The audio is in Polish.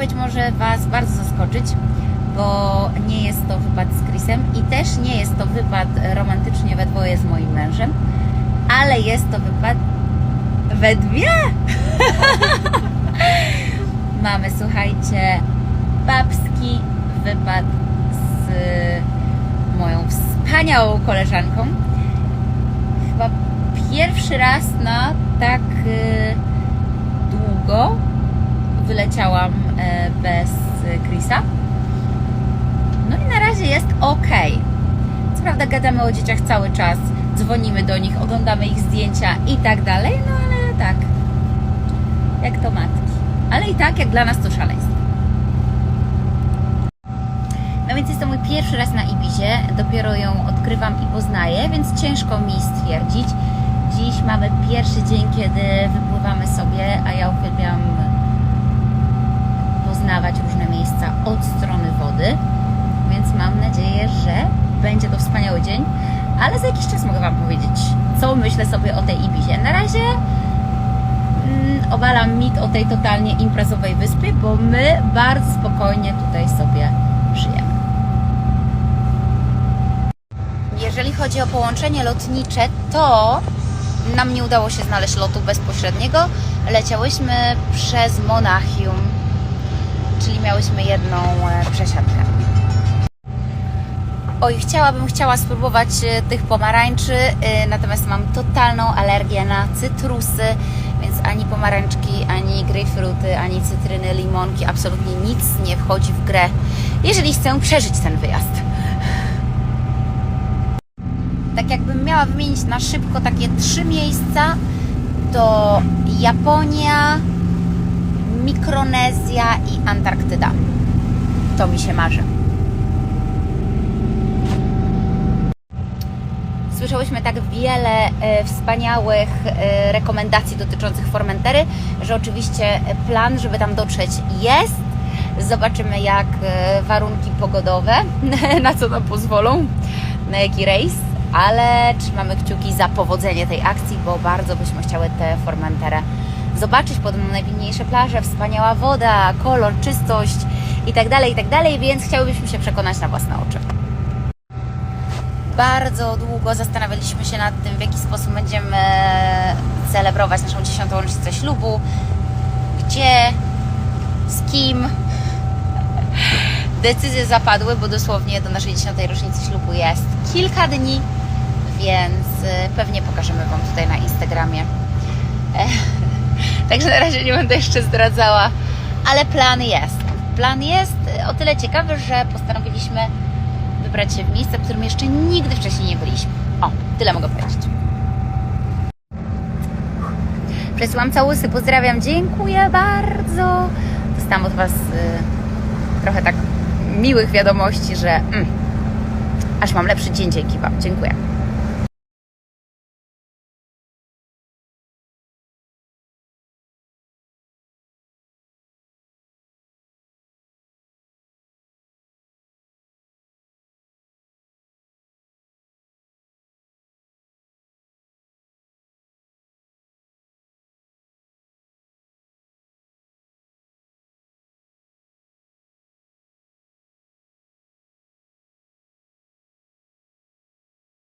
odpowiedź może Was bardzo zaskoczyć, bo nie jest to wypad z Chrisem i też nie jest to wypad romantycznie we dwoje z moim mężem, ale jest to wypad we dwie. Mamy, słuchajcie, babski wypad z moją wspaniałą koleżanką. Chyba pierwszy raz na tak y, długo wyleciałam e, bez Chrisa. No i na razie jest ok. Co prawda gadamy o dzieciach cały czas, dzwonimy do nich, oglądamy ich zdjęcia i tak dalej, no ale tak, jak to matki. Ale i tak, jak dla nas to szaleństwo. No więc jest to mój pierwszy raz na Ibizie, dopiero ją odkrywam i poznaję, więc ciężko mi stwierdzić. Dziś mamy pierwszy dzień, kiedy wypływamy sobie, a ja uwielbiam poznawać różne miejsca od strony wody, więc mam nadzieję, że będzie to wspaniały dzień, ale za jakiś czas mogę Wam powiedzieć, co myślę sobie o tej Ibizie. Na razie mm, obalam mit o tej totalnie imprezowej wyspie, bo my bardzo spokojnie tutaj sobie żyjemy. Jeżeli chodzi o połączenie lotnicze, to nam nie udało się znaleźć lotu bezpośredniego. Leciałyśmy przez Monachium, czyli miałyśmy jedną e, przesiadkę. Oj, chciałabym, chciała spróbować e, tych pomarańczy, e, natomiast mam totalną alergię na cytrusy, więc ani pomarańczki, ani grejpfruty, ani cytryny, limonki, absolutnie nic nie wchodzi w grę, jeżeli chcę przeżyć ten wyjazd. Tak jakbym miała wymienić na szybko takie trzy miejsca, to Japonia, Mikronezja i Antarktyda. To mi się marzy. Słyszałyśmy tak wiele e, wspaniałych e, rekomendacji dotyczących Formentery, że oczywiście plan, żeby tam dotrzeć jest. Zobaczymy jak e, warunki pogodowe, na co nam pozwolą, na jaki rejs, ale trzymamy kciuki za powodzenie tej akcji, bo bardzo byśmy chciały tę Formenterę zobaczyć. Podobno najpiękniejsze plaże, wspaniała woda, kolor, czystość i tak dalej, i tak więc chciałybyśmy się przekonać na własne oczy bardzo długo zastanawialiśmy się nad tym, w jaki sposób będziemy celebrować naszą dziesiątą rocznicę ślubu, gdzie, z kim. Decyzje zapadły, bo dosłownie do naszej dziesiątej rocznicy ślubu jest kilka dni, więc y, pewnie pokażemy Wam tutaj na Instagramie. Także na razie nie będę jeszcze zdradzała, ale plan jest. Plan jest o tyle ciekawy, że postanowiliśmy wybrać się w miejsce, w którym jeszcze nigdy wcześniej nie byliśmy. O, tyle mogę powiedzieć. Przesyłam całusy, pozdrawiam, dziękuję bardzo. Dostałam od Was y, trochę tak miłych wiadomości, że mm, aż mam lepszy dzień dzięki Wam. Dziękuję.